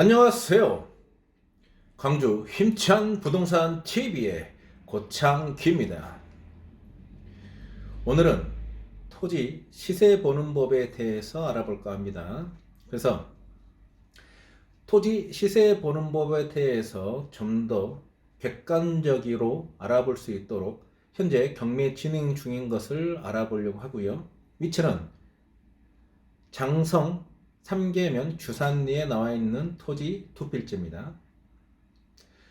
안녕하세요. 광주 힘찬 부동산 TV의 고창기입니다. 오늘은 토지 시세 보는 법에 대해서 알아볼까 합니다. 그래서 토지 시세 보는 법에 대해서 좀 더 객관적으로 알아볼 수 있도록 현재 경매 진행 중인 것을 알아보려고 하고요. 위치는 장성 3계면 주산리에 나와 있는 토지 두 필지입니다.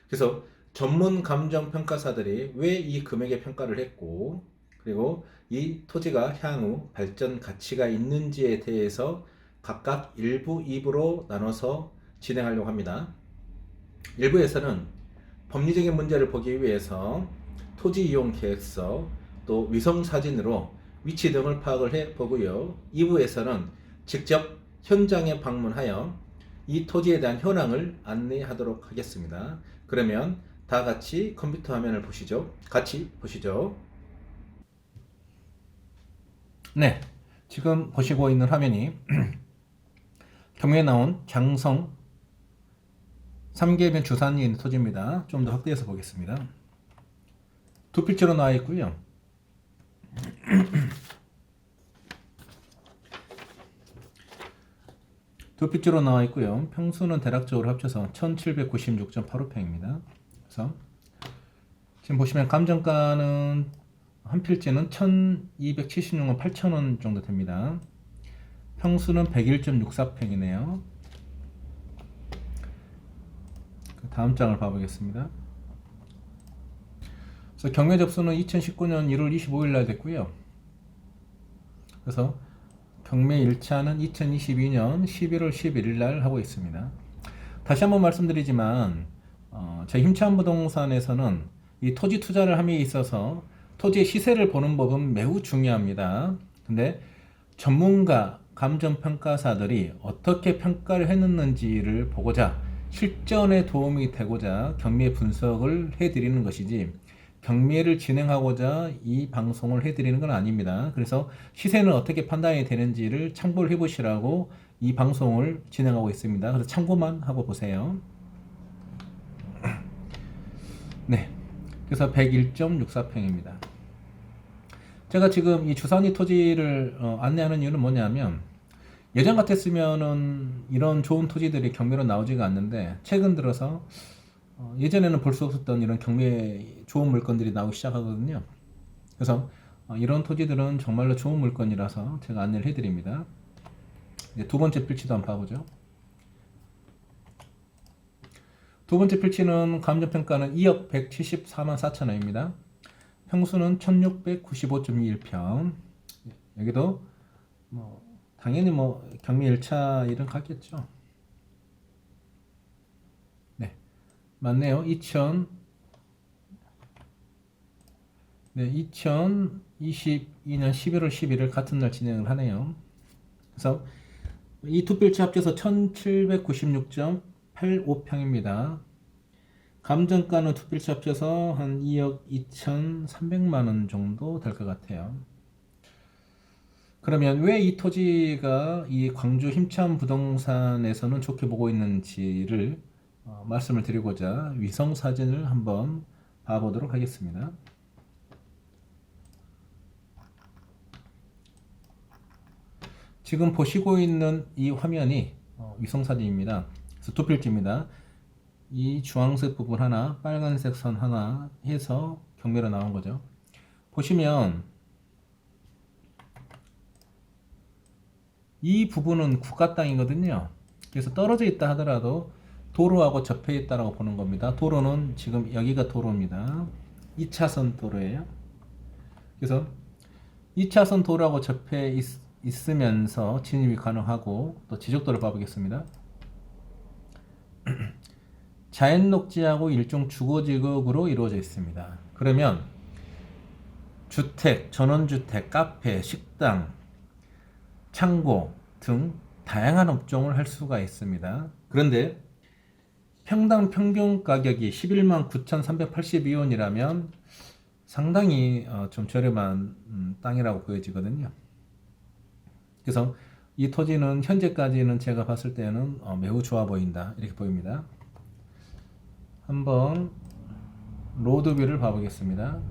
그래서 전문 감정 평가사들이 왜 이 금액의 평가를 했고 그리고 이 토지가 향후 발전 가치가 있는지에 대해서 각각 1부, 2부로 나눠서 진행하려고 합니다. 1부에서는 법리적인 문제를 보기 위해서 토지 이용 계획서 또 위성 사진으로 위치 등을 파악을 해 보고요. 2부에서는 직접 현장에 방문하여 이 토지에 대한 현황을 안내하도록 하겠습니다. 그러면 다 같이 컴퓨터 화면을 보시죠. 같이 보시죠. 네. 지금 보시고 있는 화면이 경매에 나온 장성 3계면 주산리에 있는 토지입니다. 좀 더 확대해서 보겠습니다. 두 필지로 나와 있고요. 두 필지로 나와 있고요. 평수는 대략적으로 합쳐서 1796.85평입니다. 그래서 지금 보시면 감정가는 한 필지는 1276만 8천원 정도 됩니다. 평수는 101.64평이네요. 다음 장을 봐보겠습니다. 그래서 경매 접수는 2019년 1월 25일 날 됐고요. 그래서 경매 1차는 2022년 11월 11일 날 하고 있습니다. 다시 한번 말씀드리지만 어, 저희 힘찬 부동산에서는 이 토지 투자를 함에 있어서 토지의 시세를 보는 법은 매우 중요합니다. 근데 전문가 감정평가사들이 어떻게 평가를 했는지를 보고자 실전에 도움이 되고자 경매 분석을 해드리는 것이지 경매를 진행하고자 이 방송을 해드리는 건 아닙니다. 그래서 시세는 어떻게 판단이 되는지를 참고를 해보시라고 이 방송을 진행하고 있습니다. 그래서 참고만 하고 보세요. 네. 그래서 101.64평입니다. 제가 지금 이 주산리 토지를 어, 안내하는 이유는 뭐냐면 예전 같았으면은 이런 좋은 토지들이 경매로 나오지가 않는데 최근 들어서 어, 예전에는 볼 수 없었던 이런 경매 좋은 물건들이 나오기 시작하거든요. 그래서 어, 이런 토지들은 정말로 좋은 물건이라서 제가 안내를 해드립니다. 이제 두 번째 필지도 한번 봐보죠. 두 번째 필지는 감정평가는 2억 174만 4천 원입니다. 평수는 1695.21평. 여기도 뭐 당연히 뭐 경매 1차 일은 같겠죠. 네. 맞네요. 2000 네, 2022년 11월 11일 같은 날 진행을 하네요. 그래서 이 두 필지 합쳐서 1796.85평입니다. 감정가는 두 필지 합쳐서 한 2억 2,300만 원 정도 될 것 같아요. 그러면 왜 이 토지가 이 광주 힘찬 부동산에서는 좋게 보고 있는지를 어, 말씀을 드리고자 위성 사진을 한번 봐보도록 하겠습니다. 지금 보시고 있는 이 화면이 어, 위성 사진입니다. 그래서 두 필지입니다. 이 주황색 부분 하나, 빨간색 선 하나 해서 경매로 나온 거죠. 보시면 이 부분은 국가 땅이거든요. 그래서 떨어져 있다 하더라도 도로하고 접해 있다라고 보는 겁니다. 도로는 지금 여기가 도로입니다. 2차선 도로예요. 그래서 2차선 도로하고 접해 있, 있으면서 진입이 가능하고 또 지적도를 봐보겠습니다. 자연 녹지하고 일종 주거 지역으로 이루어져 있습니다. 그러면 주택, 전원주택, 카페, 식당, 창고 등 다양한 업종을 할 수가 있습니다. 그런데 평당 평균 가격이 11만 9,382원이라면 상당히 어, 좀 저렴한 음, 땅이라고 보여지거든요. 그래서 이 토지는 현재까지는 제가 봤을 때는 어, 매우 좋아 보인다 이렇게 보입니다. 한번 로드뷰를 봐보겠습니다.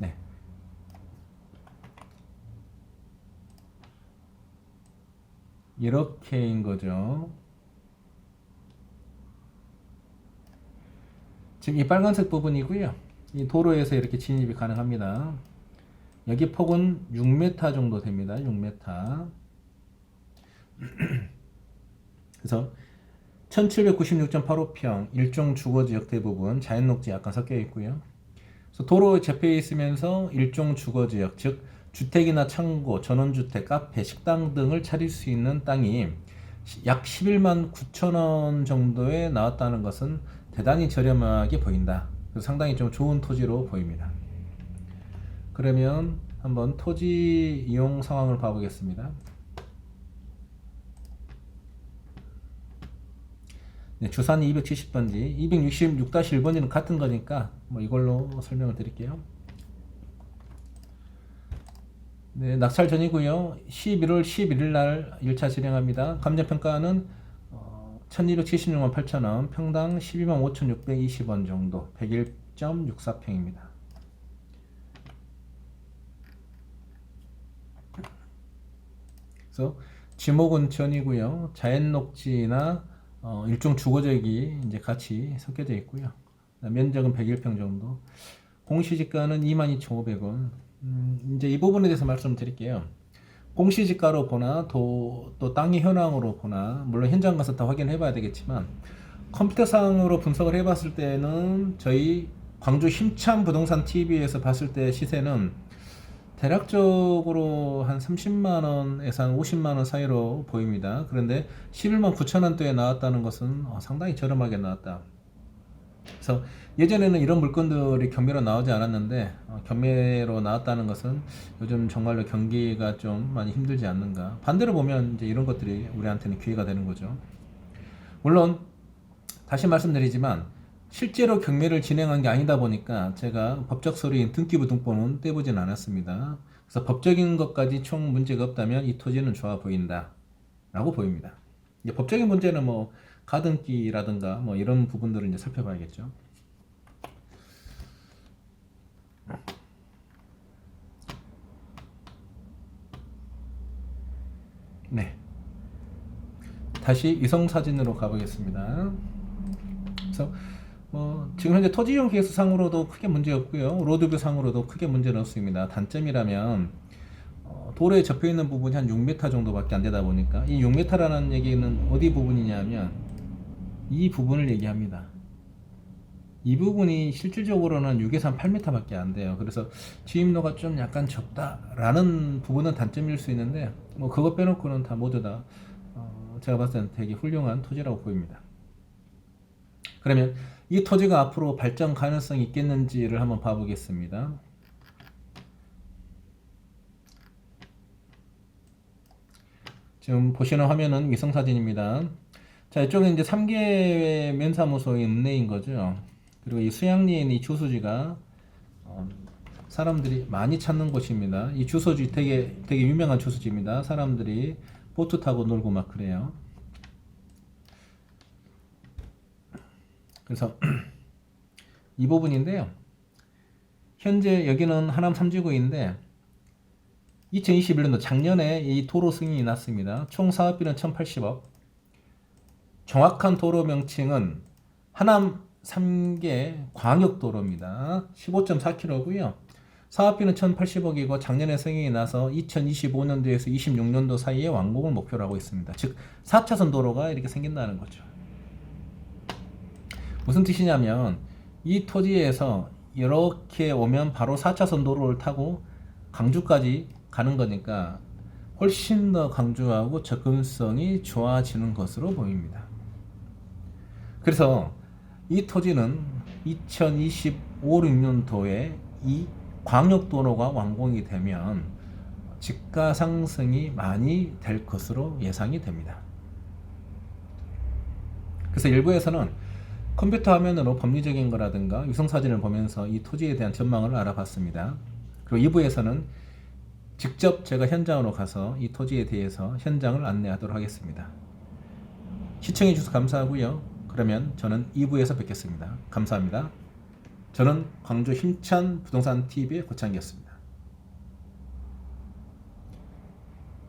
네. 이렇게인 거죠. 지금 이 빨간색 부분이고요. 이 도로에서 이렇게 진입이 가능합니다. 여기 폭은 6m 정도 됩니다. 6m. 그래서 1796.85평 일종 주거 지역 대부분 자연 녹지 약간 섞여 있고요. 그래서 도로 접해 있으면서 일종 주거 지역 즉 주택이나 창고, 전원주택, 카페, 식당 등을 차릴 수 있는 땅이 약 11만 9천 원 정도에 나왔다는 것은 대단히 저렴하게 보인다. 그래서 상당히 좀 좋은 토지로 보입니다. 그러면 한번 토지 이용 상황을 봐보겠습니다. 네, 주산이 270번지, 266-1번지는 같은 거니까 뭐 이걸로 설명을 드릴게요. 네, 낙찰 전이고요. 11월 11일 날 1차 진행합니다. 감정평가는 어, 1276만 8천원, 평당 12만 5620원 정도, 101.64평입니다. 그래서 지목은 전이고요. 자연 녹지나 어, 일종 주거지역이 이제 같이 섞여져 있고요. 면적은 101평 정도. 공시지가는 22,500원. 음, 이제 이 부분에 대해서 말씀드릴게요. 공시지가로 보나 또, 또 땅의 현황으로 보나 물론 현장 가서 다 확인해 봐야 되겠지만 컴퓨터상으로 분석을 해 봤을 때는 저희 광주 힘찬 부동산 TV에서 봤을 때 시세는 대략적으로 한 30만 원에서 한 50만 원 사이로 보입니다. 그런데 11만 9천 원대에 나왔다는 것은 어, 상당히 저렴하게 나왔다. 그래서 예전에는 이런 물건들이 경매로 나오지 않았는데 어, 경매로 나왔다는 것은 요즘 정말로 경기가 좀 많이 힘들지 않는가. 반대로 보면 이제 이런 것들이 우리한테는 기회가 되는 거죠. 물론 다시 말씀드리지만 실제로 경매를 진행한 게 아니다 보니까 제가 법적 서류인 등기부 등본은 떼보진 않았습니다. 그래서 법적인 것까지 총 문제가 없다면 이 토지는 좋아 보인다. 라고 보입니다. 법적인 문제는 뭐 가등기라든가 뭐 이런 부분들을 이제 살펴봐야겠죠. 네. 다시 위성 사진으로 가보겠습니다. 그래서 뭐 지금 현재 토지 이용 계획서 상으로도 크게 문제 없고요. 로드뷰 상으로도 크게 문제는 없습니다. 단점이라면 어, 도로에 접해 있는 부분이 한 6m 정도밖에 안 되다 보니까 이 6m라는 얘기는 어디 부분이냐면 이 부분을 얘기합니다. 이 부분이 실질적으로는 6에서 한 8m밖에 안 돼요. 그래서 주임로가 좀 약간 적다라는 부분은 단점일 수 있는데 뭐 그거 빼놓고는 다 모두 다 어, 제가 봤을 때는 되게 훌륭한 토지라고 보입니다. 그러면 이 토지가 앞으로 발전 가능성이 있겠는지를 한번 봐보겠습니다. 지금 보시는 화면은 위성 사진입니다. 자, 이쪽은 이제 3개 면사무소의 읍내인 거죠. 그리고 이 수양리에 있는 이 주소지가 어, 사람들이 많이 찾는 곳입니다. 이 주소지 되게 되게 유명한 주소지입니다. 사람들이 보트 타고 놀고 막 그래요. 그래서 이 부분인데요. 현재 여기는 하남 3지구인데 2021년도 작년에 이 도로 승인이 났습니다. 총 사업비는 1,080억. 정확한 도로 명칭은 하남 3개 광역도로입니다. 15.4km고요. 사업비는 1,080억이고 작년에 승인이 나서 2025년도에서 26년도 사이에 완공을 목표로 하고 있습니다. 즉 4차선 도로가 이렇게 생긴다는 거죠. 무슨 뜻이냐면 이 토지에서 이렇게 오면 바로 4차선 도로를 타고 강주까지 가는 거니까 훨씬 더 강주하고 접근성이 좋아지는 것으로 보입니다. 그래서 이 토지는 2025, 6년도에 이 광역도로가 완공이 되면 집가 상승이 많이 될 것으로 예상이 됩니다. 그래서 일부에서는 컴퓨터 화면으로 법리적인 거라든가 위성 사진을 보면서 이 토지에 대한 전망을 알아봤습니다. 그리고 2부에서는 직접 제가 현장으로 가서 이 토지에 대해서 현장을 안내하도록 하겠습니다. 시청해 주셔서 감사하고요. 그러면 저는 2부에서 뵙겠습니다. 감사합니다. 저는 광주 힘찬 부동산 TV의 고창기였습니다.